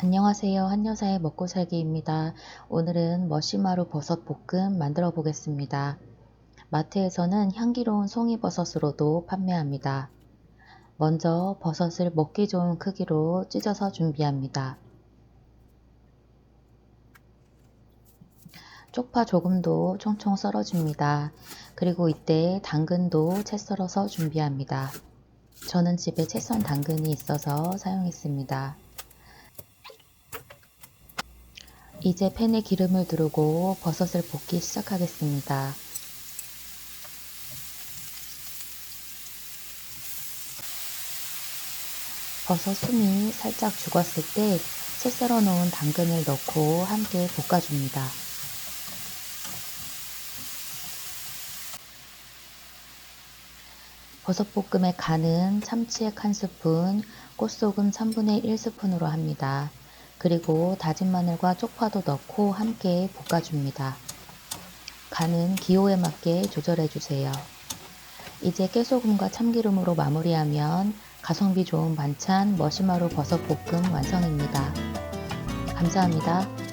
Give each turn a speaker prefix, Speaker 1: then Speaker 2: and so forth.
Speaker 1: 안녕하세요. 한여사의 먹고살기입니다. 오늘은 머시마루 버섯 볶음 만들어 보겠습니다. 마트에서는 향기로운 송이버섯으로도 판매합니다. 먼저 버섯을 먹기 좋은 크기로 찢어서 준비합니다. 쪽파 조금도 총총 썰어줍니다. 그리고 이때 당근도 채 썰어서 준비합니다. 저는 집에 채 썬 당근이 있어서 사용했습니다. 이제 팬에 기름을 두르고 버섯을 볶기 시작하겠습니다. 버섯 숨이 살짝 죽었을 때 채 썰어 놓은 당근을 넣고 함께 볶아줍니다. 버섯볶음의 간은 참치액 1스푼, 꽃소금 3분의 1스푼으로 합니다. 그리고 다진 마늘과 쪽파도 넣고 함께 볶아줍니다. 간은 기호에 맞게 조절해 주세요. 이제 깨소금과 참기름으로 마무리하면 가성비 좋은 반찬 머시마루 버섯 볶음 완성입니다. 감사합니다.